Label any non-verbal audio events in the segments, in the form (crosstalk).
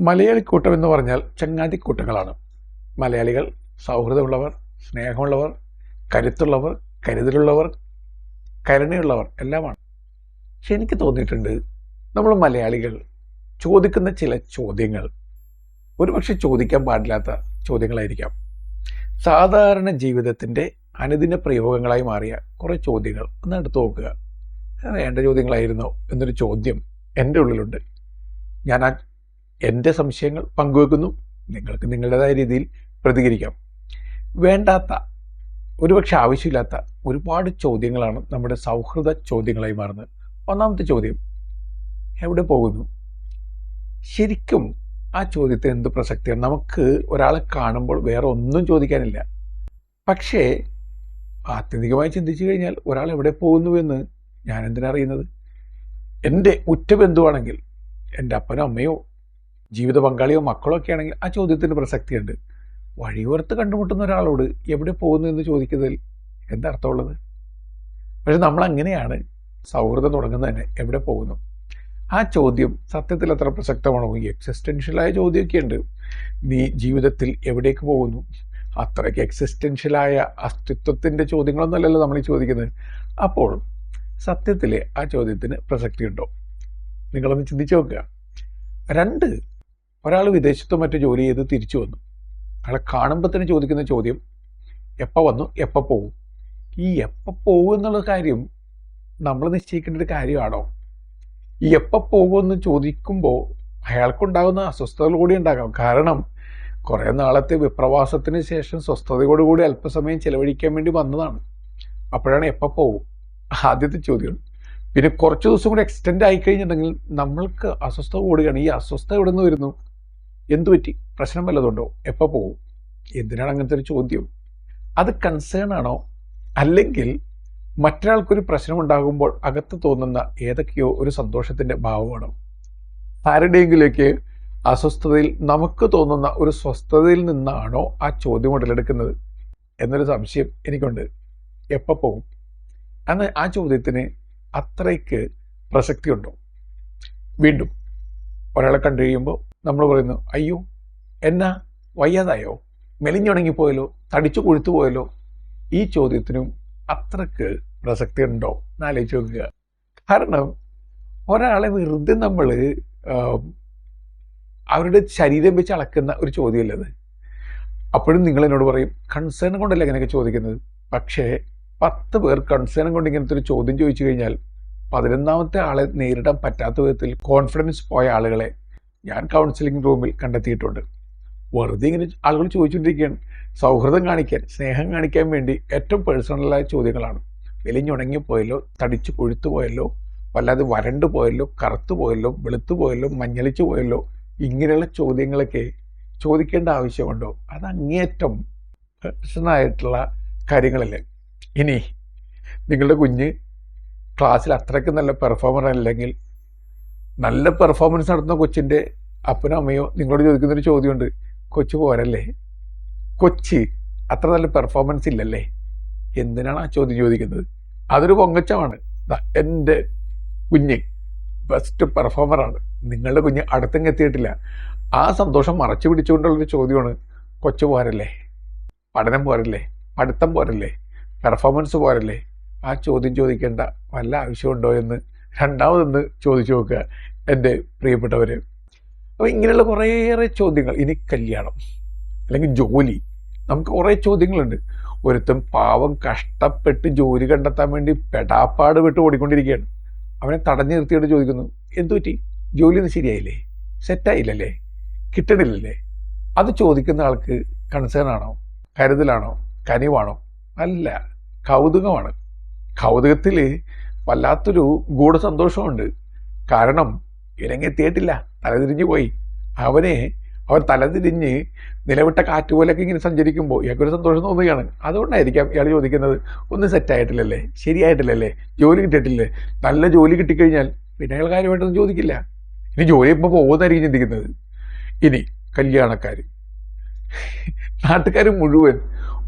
മലയാളിക്കൂട്ടം എന്ന് പറഞ്ഞാൽ ചങ്ങാതിക്കൂട്ടങ്ങളാണ്. മലയാളികൾ സൗഹൃദമുള്ളവർ സ്നേഹമുള്ളവർ കരുത്തുള്ളവർ കരുതലുള്ളവർ കരുണയുള്ളവർ എല്ലാമാണ്. പക്ഷെ എനിക്ക് തോന്നിയിട്ടുണ്ട് നമ്മൾ മലയാളികൾ ചോദിക്കുന്ന ചില ചോദ്യങ്ങൾ ഒരുപക്ഷെ ചോദിക്കാൻ പാടില്ലാത്ത ചോദ്യങ്ങളായിരിക്കാം. സാധാരണ ജീവിതത്തിന്റെ അനുദിന പ്രയോഗങ്ങളായി മാറിയ കുറേ ചോദ്യങ്ങൾ ഒന്ന് എടുത്തു നോക്കുക. വേണ്ട ചോദ്യങ്ങളായിരുന്നോ എന്നൊരു ചോദ്യം എന്റെ ഉള്ളിലുണ്ട്. ഞാൻ ആ എന്റെ സംശയങ്ങൾ പങ്കുവെക്കുന്നു. നിങ്ങൾക്ക് നിങ്ങളുടേതായ രീതിയിൽ പ്രതികരിക്കാം. വേണ്ടാത്ത ഒരുപക്ഷെ ആവശ്യമില്ലാത്ത ഒരുപാട് ചോദ്യങ്ങളാണ് നമ്മുടെ സൗഹൃദ ചോദ്യങ്ങളായി മാറുന്നത്. ഒന്നാമത്തെ ചോദ്യം എവിടെ പോകുന്നു? ശരിക്കും ആ ചോദ്യത്തിന് എന്ത് പ്രസക്തിയാണ്? നമുക്ക് ഒരാളെ കാണുമ്പോൾ വേറെ ഒന്നും ചോദിക്കാനില്ല. പക്ഷേ ആത്യന്തികമായി ചിന്തിച്ചു കഴിഞ്ഞാൽ ഒരാൾ എവിടെ പോകുന്നു എന്ന് ഞാൻ എന്തിനറിയുന്നത് എന്റെ ഉറ്റ ബന്ധുവാണെങ്കിൽ എന്റെ അപ്പനോ അമ്മയോ ജീവിത പങ്കാളിയോ മക്കളോ ഒക്കെ ആണെങ്കിൽ ആ ചോദ്യത്തിന് പ്രസക്തിയുണ്ട്. വഴിയോർത്ത് കണ്ടുമുട്ടുന്ന ഒരാളോട് എവിടെ പോകുന്നു എന്ന് ചോദിക്കുന്നതിൽ എന്തർത്ഥമുള്ളത് പക്ഷെ നമ്മൾ അങ്ങനെയാണ് സൗഹൃദം തുടങ്ങുന്നത് തന്നെ എവിടെ പോകുന്നു. ആ ചോദ്യം സത്യത്തിൽ അത്ര പ്രസക്തമാണോ? ഈ എക്സിസ്റ്റൻഷ്യലായ ചോദ്യമൊക്കെ ഉണ്ട് നീ ജീവിതത്തിൽ എവിടേക്ക് പോകുന്നു? അത്രയ്ക്ക് എക്സിസ്റ്റൻഷ്യലായ അസ്തിത്വത്തിന്റെ ചോദ്യങ്ങളൊന്നുമല്ലല്ലോ നമ്മൾ ചോദിക്കുന്നത്. അപ്പോൾ സത്യത്തിലെ ആ ചോദ്യത്തിന് പ്രസക്തിയുണ്ടോ? നിങ്ങളൊന്ന് ചിന്തിച്ചു നോക്കുക. രണ്ട് ഒരാൾ വിദേശത്തും മറ്റു ജോലി ചെയ്ത് തിരിച്ചു വന്നു. അയാളെ കാണുമ്പോൾ തന്നെ ചോദിക്കുന്ന ചോദ്യം എപ്പോൾ വന്നു? എപ്പോൾ പോകും ഈ എപ്പോൾ പോകും എന്നുള്ള കാര്യം നമ്മൾ നിശ്ചയിക്കേണ്ട ഒരു കാര്യമാണോ? ഈ എപ്പോൾ പോകുമെന്ന് ചോദിക്കുമ്പോൾ അയാൾക്കുണ്ടാകുന്ന അസ്വസ്ഥതകൾ കൂടി ഉണ്ടാകാം. കാരണം കുറേ നാളത്തെ വിപ്രവാസത്തിന് ശേഷം സ്വസ്ഥതയോടുകൂടി അല്പസമയം ചെലവഴിക്കാൻ വേണ്ടി വന്നതാണ്. അപ്പോഴാണ് എപ്പോൾ പോകും ആദ്യത്തെ ചോദ്യം. പിന്നെ കുറച്ച് ദിവസം കൂടി എക്സ്റ്റെൻഡ് ആയിക്കഴിഞ്ഞിട്ടുണ്ടെങ്കിൽ നമ്മൾക്ക് അസ്വസ്ഥത കൂടുകയാണ്. ഈ അസ്വസ്ഥത എവിടെ നിന്ന് വരുന്നു? എന്തു പറ്റി? പ്രശ്നം വല്ലതുണ്ടോ? എപ്പോൾ പോകും എന്തിനാണ് അങ്ങനത്തെ ഒരു ചോദ്യം? അത് കൺസേൺ ആണോ? അല്ലെങ്കിൽ മറ്റൊരാൾക്കൊരു പ്രശ്നം ഉണ്ടാകുമ്പോൾ അകത്ത് തോന്നുന്ന ഏതൊക്കെയോ ഒരു സന്തോഷത്തിന്റെ ഭാവമാണോ? ആരുടെയെങ്കിലേക്ക് അസ്വസ്ഥതയിൽ നമുക്ക് തോന്നുന്ന ഒരു സ്വസ്ഥതയിൽ നിന്നാണോ ആ ചോദ്യം ഉടലെടുക്കുന്നത്? എന്നൊരു സംശയം എനിക്കുണ്ട്. എപ്പോൾ പോകും അന്ന് ആ ചോദ്യത്തിന് അത്രയ്ക്ക് പ്രസക്തിയുണ്ടോ? വീണ്ടും ഒരാളെ കണ്ടു കഴിയുമ്പോൾ നമ്മൾ പറയുന്നു അയ്യോ എന്നാ? വയ്യാതായോ? മെലിഞ്ഞുണങ്ങിപ്പോയല്ലോ? തടിച്ചു കൊഴുത്തു പോയല്ലോ ഈ ചോദ്യത്തിനും അത്രയ്ക്ക് പ്രസക്തി ഉണ്ടോ എന്നാലോചിച്ച് നോക്കുക. കാരണം ഒരാളെ വെറുതെ നമ്മൾ അവരുടെ ശരീരം വെച്ച് അളക്കുന്ന ഒരു ചോദ്യമല്ലത്. അപ്പോഴും നിങ്ങൾ എന്നോട് പറയും കൺസേൺ കൊണ്ടല്ല ഇങ്ങനെയൊക്കെ ചോദിക്കുന്നത്? പക്ഷേ പത്ത് പേർ കൺസേൺ കൊണ്ട് ഇങ്ങനത്തെ ഒരു ചോദ്യം ചോദിച്ചു കഴിഞ്ഞാൽ പതിനൊന്നാമത്തെ ആളെ നേരിടാൻ പറ്റാത്ത വിധത്തിൽ കോൺഫിഡൻസ് പോയ ആളുകളെ ഞാൻ കൗൺസിലിംഗ് റൂമിൽ കണ്ടെത്തിയിട്ടുണ്ട്. വെറുതെ ഇങ്ങനെ ആളുകൾ ചോദിച്ചുകൊണ്ടിരിക്കുകയാണ്. സൗഹൃദം കാണിക്കാൻ സ്നേഹം കാണിക്കാൻ വേണ്ടി ഏറ്റവും പേഴ്സണലായ ചോദ്യങ്ങളാണ്. വെലിഞ്ഞുണങ്ങി പോയല്ലോ തടിച്ചു കൊഴുത്തു പോയല്ലോ വല്ലാതെ വരണ്ടു പോയല്ലോ കറുത്തു പോയല്ലോ വെളുത്തു പോയല്ലോ മഞ്ഞളിച്ചു പോയല്ലോ ഇങ്ങനെയുള്ള ചോദ്യങ്ങളൊക്കെ ചോദിക്കേണ്ട ആവശ്യമുണ്ടോ? അത് അങ്ങേയറ്റം പേഴ്സണായിട്ടുള്ള കാര്യങ്ങളല്ലേ. ഇനി നിങ്ങളുടെ കുഞ്ഞ് ക്ലാസ്സിൽ അത്രയ്ക്ക് നല്ല പെർഫോമർ അല്ലെങ്കിൽ നല്ല പെർഫോമൻസ് നടത്തുന്ന കൊച്ചിന്റെ അപ്പനോ അമ്മയോ നിങ്ങളോട് ചോദിക്കുന്നൊരു ചോദ്യമുണ്ട്. കൊച്ചു പോരല്ലേ? കൊച്ചി അത്ര നല്ല പെർഫോമൻസ് ഇല്ലല്ലേ? എന്തിനാണ് ആ ചോദ്യം ചോദിക്കുന്നത്? അതൊരു പൊങ്ങച്ചമാണ്. എന്റെ കുഞ്ഞ് ബെസ്റ്റ് പെർഫോമറാണ് നിങ്ങളുടെ കുഞ്ഞ് അടുത്തെങ്ങ് എത്തിയിട്ടില്ല. ആ സന്തോഷം മറച്ചു പിടിച്ചുകൊണ്ടുള്ളൊരു ചോദ്യമാണ്. കൊച്ചു പോരല്ലേ? പഠനം പോരല്ലേ? പഠിത്തം പോരല്ലേ? പെർഫോമൻസ് പോരല്ലേ? ആ ചോദ്യം ചോദിക്കേണ്ട വല്ല ആവശ്യമുണ്ടോ എന്ന് രണ്ടാമതൊന്ന് ചോദിച്ചു നോക്കുക എന്റെ പ്രിയപ്പെട്ടവർ അപ്പോൾ ഇങ്ങനെയുള്ള കുറേയേറെ ചോദ്യങ്ങൾ ഇനി കല്യാണം അല്ലെങ്കിൽ ജോലി നമുക്ക് കുറേ ചോദ്യങ്ങളുണ്ട്. ഒരുത്തൻ പാവം കഷ്ടപ്പെട്ട് ജോലി കണ്ടെത്താൻ വേണ്ടി പെടാപ്പാട് വിട്ട് ഓടിക്കൊണ്ടിരിക്കുകയാണ്. അവനെ തടഞ്ഞു നിർത്തിയിട്ട് ചോദിക്കുന്നു എന്തു പറ്റി? ജോലി ഒന്നും ശരിയായില്ലേ? സെറ്റായില്ലല്ലേ? കിട്ടണില്ലല്ലേ? അത് ചോദിക്കുന്ന ആൾക്ക് കൺസേൺ ആണോ? കരുതലാണോ? കനിവാണോ? അല്ല കൗതുകമാണ്. കൗതുകത്തിൽ വല്ലാത്തൊരു ഗൂഢസന്തോഷമുണ്ട്. കാരണം ഇരങ്ങെത്തിയിട്ടില്ല. തലതിരിഞ്ഞു പോയി. അവനെ അവൻ തലതിരിഞ്ഞ് നിലവിട്ട കാറ്റ് പോലെയൊക്കെ ഇങ്ങനെ സഞ്ചരിക്കുമ്പോൾ ഇയാൾക്കൊരു സന്തോഷം തോന്നുകയാണ്. അതുകൊണ്ടായിരിക്കാം ഇയാൾ ചോദിക്കുന്നത് ഒന്നും സെറ്റായിട്ടില്ലല്ലേ? ശരിയായിട്ടില്ലല്ലേ? ജോലി കിട്ടിയിട്ടില്ലേ? നല്ല ജോലി കിട്ടിക്കഴിഞ്ഞാൽ പിന്നെ അയാൾ കാര്യമായിട്ടൊന്നും ചോദിക്കില്ല. ഇനി ജോലി ഇപ്പോൾ പോകുന്നതായിരിക്കും ചിന്തിക്കുന്നത്. ഇനി കല്യാണക്കാർ. നാട്ടുകാർ മുഴുവൻ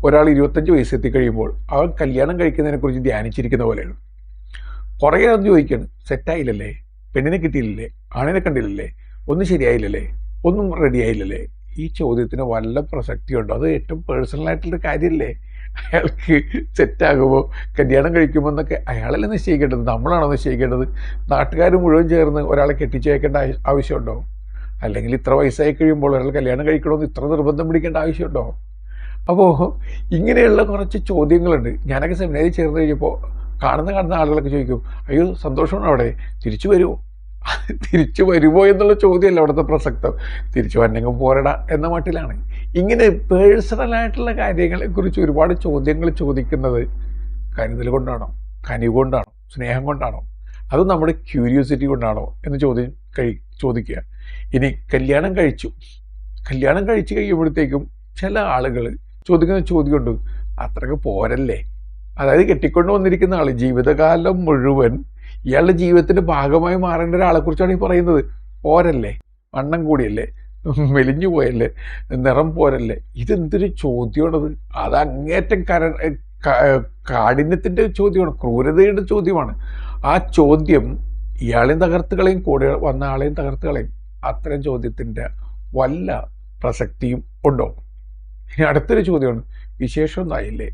ഒരാൾ ഇരുപത്തഞ്ച് വയസ്സെത്തി കഴിയുമ്പോൾ അവൻ കല്യാണം കഴിക്കുന്നതിനെക്കുറിച്ച് ധ്യാനിച്ചിരിക്കുന്ന പോലെയാണ്. കുറേ അത് ചോദിക്കുകയാണ് സെറ്റായില്ലല്ലേ? പെണ്ണിനെ കിട്ടിയില്ലല്ലേ? ആണിനെ കണ്ടില്ലല്ലേ? ഒന്നും ശരിയായില്ലല്ലേ? ഒന്നും റെഡി ആയില്ലല്ലേ ഈ ചോദ്യത്തിന് വല്ല പ്രസക്തിയുണ്ടോ? അത് ഏറ്റവും പേഴ്സണൽ ആയിട്ടുള്ള കാര്യമല്ലേ? അയാൾക്ക് സെറ്റാകുമോ കല്യാണം കഴിക്കുമോ എന്നൊക്കെ അയാളല്ലേ നിശ്ചയിക്കേണ്ടത്? നമ്മളാണോ നിശ്ചയിക്കേണ്ടത്? നാട്ടുകാർ മുഴുവൻ ചേർന്ന് ഒരാളെ കെട്ടിച്ചേക്കേണ്ട ആവശ്യ- ആവശ്യമുണ്ടോ? അല്ലെങ്കിൽ ഇത്ര വയസ്സായി കഴിയുമ്പോൾ ഒരാൾ കല്യാണം കഴിക്കണമെന്ന് ഇത്ര നിർബന്ധം പിടിക്കേണ്ട ആവശ്യമുണ്ടോ? അപ്പോൾ ഇങ്ങനെയുള്ള കുറച്ച് ചോദ്യങ്ങളുണ്ട്. ഞാനൊക്കെ സെമിനാരിൽ ചേർന്ന് കഴിഞ്ഞപ്പോൾ കാണുന്ന കാണുന്ന ആളുകളൊക്കെ ചോദിക്കും അയ്യോ സന്തോഷമാണ് അവിടെ? തിരിച്ചു വരുമോ? (laughs) തിരിച്ചു വരുമോ എന്നുള്ള ചോദ്യമല്ല അവിടുത്തെ പ്രസക്തം. തിരിച്ചു വന്നെങ്കിൽ പോരടാ എന്ന മട്ടിലാണ്. ഇങ്ങനെ പേഴ്സണലായിട്ടുള്ള കാര്യങ്ങളെക്കുറിച്ച് ഒരുപാട് ചോദ്യങ്ങൾ ചോദിക്കുന്നത് കരുതൽ കൊണ്ടാണോ? കനിവ് കൊണ്ടാണോ? സ്നേഹം കൊണ്ടാണോ? അത് നമ്മുടെ ക്യൂരിയോസിറ്റി കൊണ്ടാണോ എന്ന് ചോദ്യം കഴി ചോദിക്കുക. ഇനി കല്യാണം കഴിച്ചു. കല്യാണം കഴിച്ചു കഴിയുമ്പോഴത്തേക്കും ചില ആളുകൾ ചോദിക്കുന്ന ചോദ്യമുണ്ട് അത്രയ്ക്ക് പോരല്ലേ? അതായത് കെട്ടിക്കൊണ്ട് വന്നിരിക്കുന്ന ആൾ ജീവിതകാലം മുഴുവൻ ഇയാളുടെ ജീവിതത്തിന്റെ ഭാഗമായി മാറേണ്ട ഒരാളെ കുറിച്ചാണ് ഈ പറയുന്നത്. പോരല്ലേ? വണ്ണം കൂടിയല്ലേ? മെലിഞ്ഞു പോയല്ലേ? നിറം പോരല്ലേ? ഇതെന്തൊരു ചോദ്യമാണത്? അത് അങ്ങേറ്റം കര കാഠിന്യത്തിന്റെ ചോദ്യമാണ്. ക്രൂരതയുടെ ചോദ്യമാണ്. ആ ചോദ്യം ഇയാളെയും തകർത്ത് കളയും കൂടെ വന്ന ആളെയും തകർത്ത് കളയും അത്തരം ചോദ്യത്തിന്റെ വല്ല പ്രസക്തിയും ഉണ്ടോ? ഇനി അടുത്തൊരു ചോദ്യമാണ്. വിശേഷമൊന്നായില്ലേ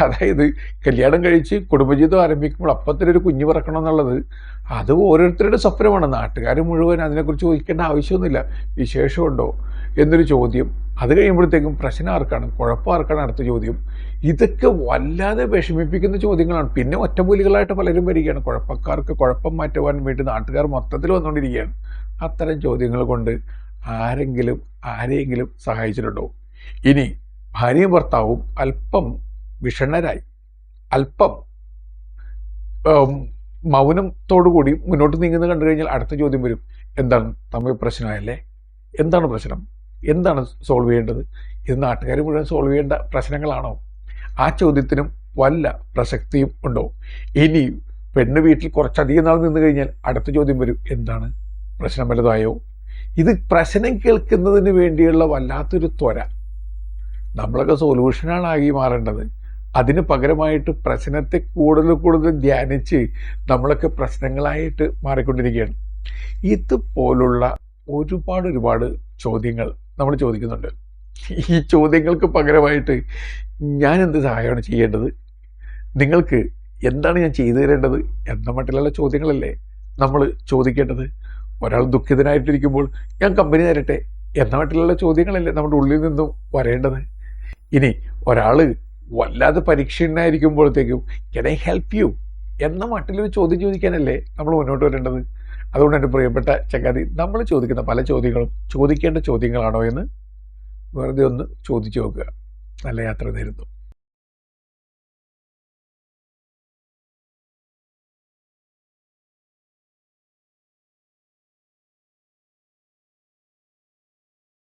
അതായത് കല്യാണം കഴിച്ച് കുടുംബജീവിതം ആരംഭിക്കുമ്പോൾ അപ്പത്തിനൊരു കുഞ്ഞ് പിറക്കണം എന്നുള്ളത് അത് ഓരോരുത്തരുടെ സ്വപ്നമാണ്. നാട്ടുകാർ മുഴുവൻ അതിനെക്കുറിച്ച് ചോദിക്കേണ്ട ആവശ്യമൊന്നുമില്ല. വിശേഷമുണ്ടോ എന്നൊരു ചോദ്യം. അത് കഴിയുമ്പോഴത്തേക്കും പ്രശ്നം ആർക്കാണ്? കുഴപ്പം ആർക്കാണ്? അടുത്ത ചോദ്യം. ഇതൊക്കെ വല്ലാതെ വിഷമിപ്പിക്കുന്ന ചോദ്യങ്ങളാണ്. പിന്നെ ഒറ്റമൂലികളായിട്ട് പലരും വരികയാണ്. കുഴപ്പക്കാർക്ക് കുഴപ്പം മാറ്റുവാൻ വേണ്ടി നാട്ടുകാർ മൊത്തത്തിൽ വന്നുകൊണ്ടിരിക്കുകയാണ്. അത്തരം ചോദ്യങ്ങൾ കൊണ്ട് ആരെങ്കിലും ആരെയെങ്കിലും സഹായിച്ചിട്ടുണ്ടോ? ഇനി ഭാര്യയും ഭർത്താവും അല്പം വിഷണ്ണരായി അല്പം മൗനത്തോടുകൂടി മുന്നോട്ട് നീങ്ങുന്നത് കണ്ടു കഴിഞ്ഞാൽ അടുത്ത ചോദ്യം വരും. എന്താണ് തമ്മിൽ പ്രശ്നമായല്ലേ? എന്താണ് പ്രശ്നം? എന്താണ് സോൾവ് ചെയ്യേണ്ടത്? ഇത് നാട്ടുകാർ മുഴുവൻ സോൾവ് ചെയ്യേണ്ട പ്രശ്നങ്ങളാണോ? ആ ചോദ്യത്തിനും വല്ല പ്രസക്തിയും ഉണ്ടോ? ഇനി പെണ്ണ് വീട്ടിൽ കുറച്ചധികം നാൾ നിന്ന് കഴിഞ്ഞാൽ അടുത്ത ചോദ്യം വരും. എന്താണ്? പ്രശ്നം വലുതായോ? ഇത് പ്രശ്നം കേൾക്കുന്നതിന് വേണ്ടിയുള്ള വല്ലാത്തൊരു ത്വര. നമ്മളൊക്കെ സൊല്യൂഷനാണ് ആകി മാറേണ്ടത്. അതിന് പകരമായിട്ട് പ്രശ്നത്തെ കൂടുതൽ കൂടുതൽ ധ്യാനിച്ച് നമ്മളൊക്കെ പ്രശ്നങ്ങളായിട്ട് മാറിക്കൊണ്ടിരിക്കുകയാണ്. ഇതുപോലുള്ള ഒരുപാട് ഒരുപാട് ചോദ്യങ്ങൾ നമ്മൾ ചോദിക്കുന്നുണ്ട്. ഈ ചോദ്യങ്ങൾക്ക് പകരമായിട്ട് ഞാൻ എന്ത് സഹായമാണ് ചെയ്യേണ്ടത്? നിങ്ങൾക്ക് എന്താണ് ഞാൻ ചെയ്തു തരേണ്ടത് എന്ന മട്ടിലുള്ള ചോദ്യങ്ങളല്ലേ നമ്മൾ ചോദിക്കേണ്ടത്. ഒരാൾ ദുഃഖിതനായിട്ടിരിക്കുമ്പോൾ ഞാൻ കമ്പനി തരട്ടെ എന്ന മട്ടിലുള്ള ചോദ്യങ്ങളല്ലേ നമ്മുടെ ഉള്ളിൽ നിന്നും വരേണ്ടത്. ഇനി ഒരാൾ വല്ലാതെ പരീക്ഷണായിരിക്കുമ്പോഴത്തേക്കും കെൻ ഐ ഹെൽപ്പ് യു എന്ന മട്ടിൽ ഒരു ചോദ്യം ചോദിക്കാനല്ലേ നമ്മൾ മുന്നോട്ട് വരേണ്ടത്. അതുകൊണ്ട് എന്റെ പ്രിയപ്പെട്ട ചങ്ങാതി നമ്മൾ ചോദിക്കുന്ന പല ചോദ്യങ്ങളും ചോദിക്കേണ്ട ചോദ്യങ്ങളാണോ എന്ന് വെറുതെ ഒന്ന് ചോദിച്ചു നോക്കുക. നല്ല യാത്ര നേരുന്നു.